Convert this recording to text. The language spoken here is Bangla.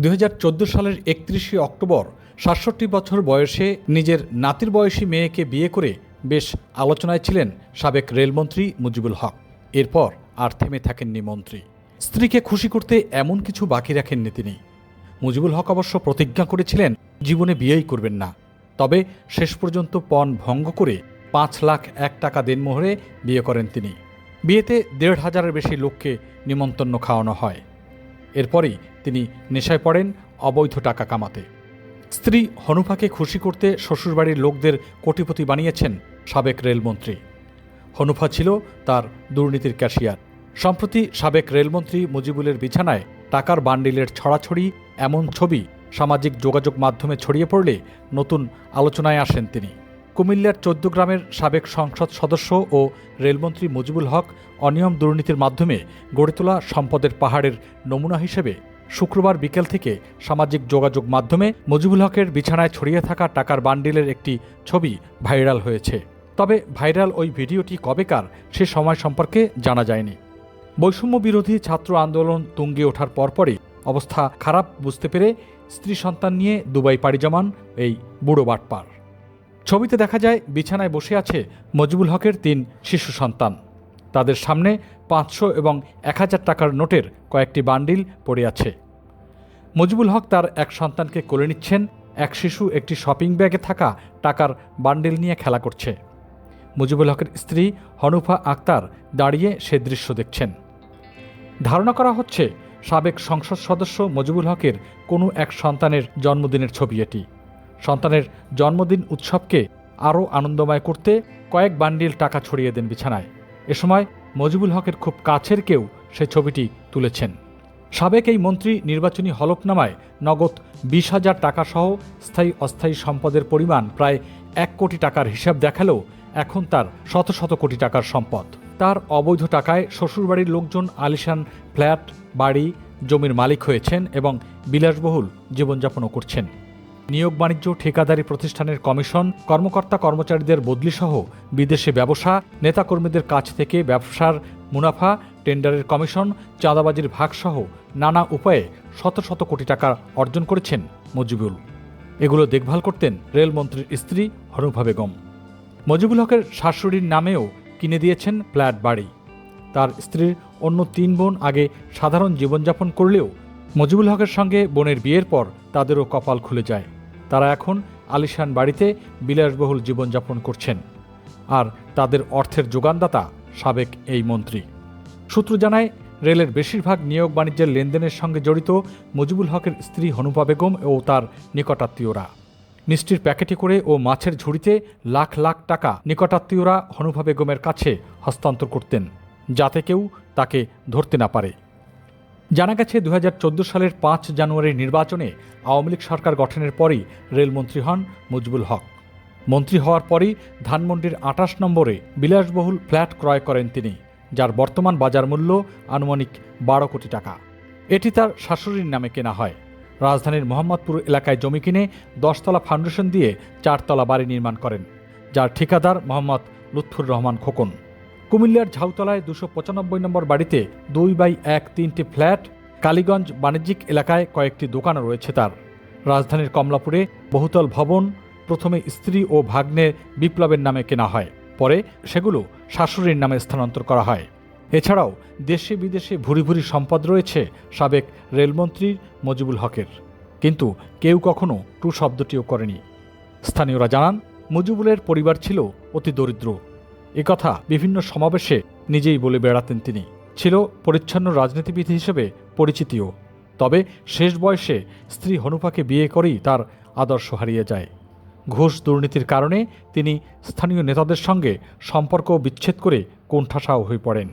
দু হাজার চোদ্দ সালের একত্রিশে অক্টোবর সাতষট্টি বছর বয়সে নিজের নাতির বয়সী মেয়েকে বিয়ে করে বেশ আলোচনায় ছিলেন সাবেক রেলমন্ত্রী মুজিবুল হক। এরপর আর থেমে থাকেননি মন্ত্রী। স্ত্রীকে খুশি করতে এমন কিছু বাকি রাখেননি তিনি। মুজিবুল হক অবশ্য প্রতিজ্ঞা করেছিলেন, জীবনে বিয়েই করবেন না। তবে শেষ পর্যন্ত পণ ভঙ্গ করে পাঁচ লাখ এক টাকা দেনমোহরে বিয়ে করেন তিনি। বিয়েতে দেড় হাজারের বেশি লোককে নিমন্ত্রণ খাওয়ানো হয়। এরপরই তিনি নেশায় পড়েন অবৈধ টাকা কামাতে। স্ত্রী হনুফাকে খুশি করতে শ্বশুরবাড়ির লোকদের কোটিপতি বানিয়েছেন সাবেক রেলমন্ত্রী। হনুফা ছিল তার দুর্নীতির ক্যাশিয়ার। সম্প্রতি সাবেক রেলমন্ত্রী মুজিবুলের বিছানায় টাকার বান্ডিলের ছড়াছড়ি, এমন ছবি সামাজিক যোগাযোগ মাধ্যমে ছড়িয়ে পড়লে নতুন আলোচনায় আসেন তিনি। কুমিল্লার চোদ্দ গ্রামের সাবেক সংসদ সদস্য ও রেলমন্ত্রী মুজিবুল হক অনিয়ম দুর্নীতির মাধ্যমে গড়ে তোলা সম্পদের পাহাড়ের নমুনা হিসেবে শুক্রবার বিকেল থেকে সামাজিক যোগাযোগ মাধ্যমে মুজিবুল হকের বিছানায় ছড়িয়ে থাকা টাকার বান্ডিলের একটি ছবি ভাইরাল হয়েছে। তবে ভাইরাল ওই ভিডিওটি কবেকার সে সময় সম্পর্কে জানা যায়নি। বৈষম্য বিরোধী ছাত্র আন্দোলন তুঙ্গে ওঠার পরপরই অবস্থা খারাপ বুঝতে পেরে স্ত্রী সন্তান নিয়ে দুবাই পাড়ি জমান এই বুড়ো বাটপার। ছবিতে দেখা যায়, বিছানায় বসে আছে মজিবুল হকের তিন শিশু সন্তান। তাদের সামনে পাঁচশো এবং এক হাজার টাকার নোটের কয়েকটি বান্ডিল পড়ে আছে। মজিবুল হক তার এক সন্তানকে কোলে নিচ্ছেন। এক শিশু একটি শপিং ব্যাগে থাকা টাকার বান্ডিল নিয়ে খেলা করছে। মুজিবুল হকের স্ত্রী হনুফা আক্তার দাঁড়িয়ে সে দৃশ্য দেখছেন। ধারণা করা হচ্ছে, সাবেক সংসদ সদস্য মজিবুল হকের কোনো এক সন্তানের জন্মদিনের ছবি এটি। সন্তানের জন্মদিন উৎসবকে আরও আনন্দময় করতে কয়েক বান্ডিল টাকা ছড়িয়ে দেন বিছানায়। এ সময় মজিবুল হকের খুব কাছের কেউ সে ছবিটি তুলেছেন। সাবেক এই মন্ত্রী নির্বাচনী হলফনামায় নগদ বিশ হাজার টাকাসহ স্থায়ী অস্থায়ী সম্পদের পরিমাণ প্রায় এক কোটি টাকার হিসাব দেখালেও এখন তার শত শত কোটি টাকার সম্পদ। তার অবৈধ টাকায় শ্বশুরবাড়ির লোকজন আলিশান ফ্ল্যাট, বাড়ি, জমির মালিক হয়েছেন এবং বিলাসবহুল জীবনযাপনও করছেন। নিয়োগ বাণিজ্য ঠিকাদারি প্রতিষ্ঠানের কমিশন, কর্মকর্তা কর্মচারীদের বদলিসহ বিদেশে ব্যবসা, নেতাকর্মীদের কাছ থেকে ব্যবসার মুনাফা, টেন্ডারের কমিশন, চাঁদাবাজির ভাগসহ নানা উপায়ে শত শত কোটি টাকা অর্জন করেছেন মুজিবুল। এগুলো দেখভাল করতেন রেলমন্ত্রীর স্ত্রী হনুফা বেগম। মজিবুল হকের শাশুড়ির নামেও কিনে দিয়েছেন ফ্ল্যাট বাড়ি। তার স্ত্রীর অন্য তিন বোন আগে সাধারণ জীবনযাপন করলেও মজিবুল হকের সঙ্গে বোনের বিয়ের পর তাদেরও কপাল খুলে যায়। তারা এখন আলিশান বাড়িতে বিলাসবহুল জীবনযাপন করছেন। আর তাদের অর্থের যোগানদাতা সাবেক এই মন্ত্রী। সূত্র জানায়, রেলের বেশিরভাগ নিয়োগ বাণিজ্যের লেনদেনের সঙ্গে জড়িত মুজিবুল হকের স্ত্রী হনুপা বেগম ও তার নিকটাত্মীয়রা। মিষ্টির প্যাকেটে করে ও মাছের ঝুড়িতে লাখ লাখ টাকা নিকটাত্মীয়রা হনুপা বেগমের কাছে হস্তান্তর করতেন, যাতে কেউ তাকে ধরতে না পারে। জানা গেছে দু হাজার চোদ্দ সালের পাঁচ জানুয়ারির নির্বাচনে আওয়ামী লীগ সরকার গঠনের পরই রেলমন্ত্রী হন মুজবুল হক। মন্ত্রী হওয়ার পরই ধানমন্ডির আটাশ নম্বরে বিলাসবহুল ফ্ল্যাট ক্রয় করেন তিনি, যার বর্তমান বাজার মূল্য আনুমানিক বারো কোটি টাকা। এটি তার শাশুড়ির নামে কেনা হয়। রাজধানীর মোহাম্মদপুর এলাকায় জমি কিনে দশতলা ফাউন্ডেশন দিয়ে চারতলা বাড়ি নির্মাণ করেন, যার ঠিকাদার মোহাম্মদ লুৎফুর রহমান খোকন। কুমিল্লার ঝাউতলায় দুশো পঁচানব্বই নম্বর বাড়িতে দুই বাই এক তিনটি ফ্ল্যাট, কালীগঞ্জ বাণিজ্যিক এলাকায় কয়েকটি দোকান রয়েছে তার। রাজধানীর কমলাপুরে বহুতল ভবন, প্রথমে স্ত্রী ও ভাগ্নে বিপ্লবের নামে কেনা হয়, পরে সেগুলো শাশুড়ির নামে স্থানান্তর করা হয়। এছাড়াও দেশে বিদেশে ভুরি ভুরি সম্পদ রয়েছে সাবেক রেলমন্ত্রী মজিবুল হকের। কিন্তু কেউ কখনো টু শব্দটিও করেনি। স্থানীয়রা জানান, মুজিবুলের পরিবার ছিল অতি দরিদ্র। কথা বিভিন্ন সমাবেশে নিজেই বলে বেড়াতেন তিনি। ছিল পরিচ্ছন্ন রাজনীতিবিদ হিসেবে পরিচিতিও। তবে শেষ বয়সে স্ত্রী হনুফাকে বিয়ে করেই তার আদর্শ হারিয়ে যায়। ঘুষ দুর্নীতির কারণে তিনি স্থানীয় নেতাদের সঙ্গে সম্পর্ক বিচ্ছেদ করে কোণঠাসাও হয়ে পড়েন।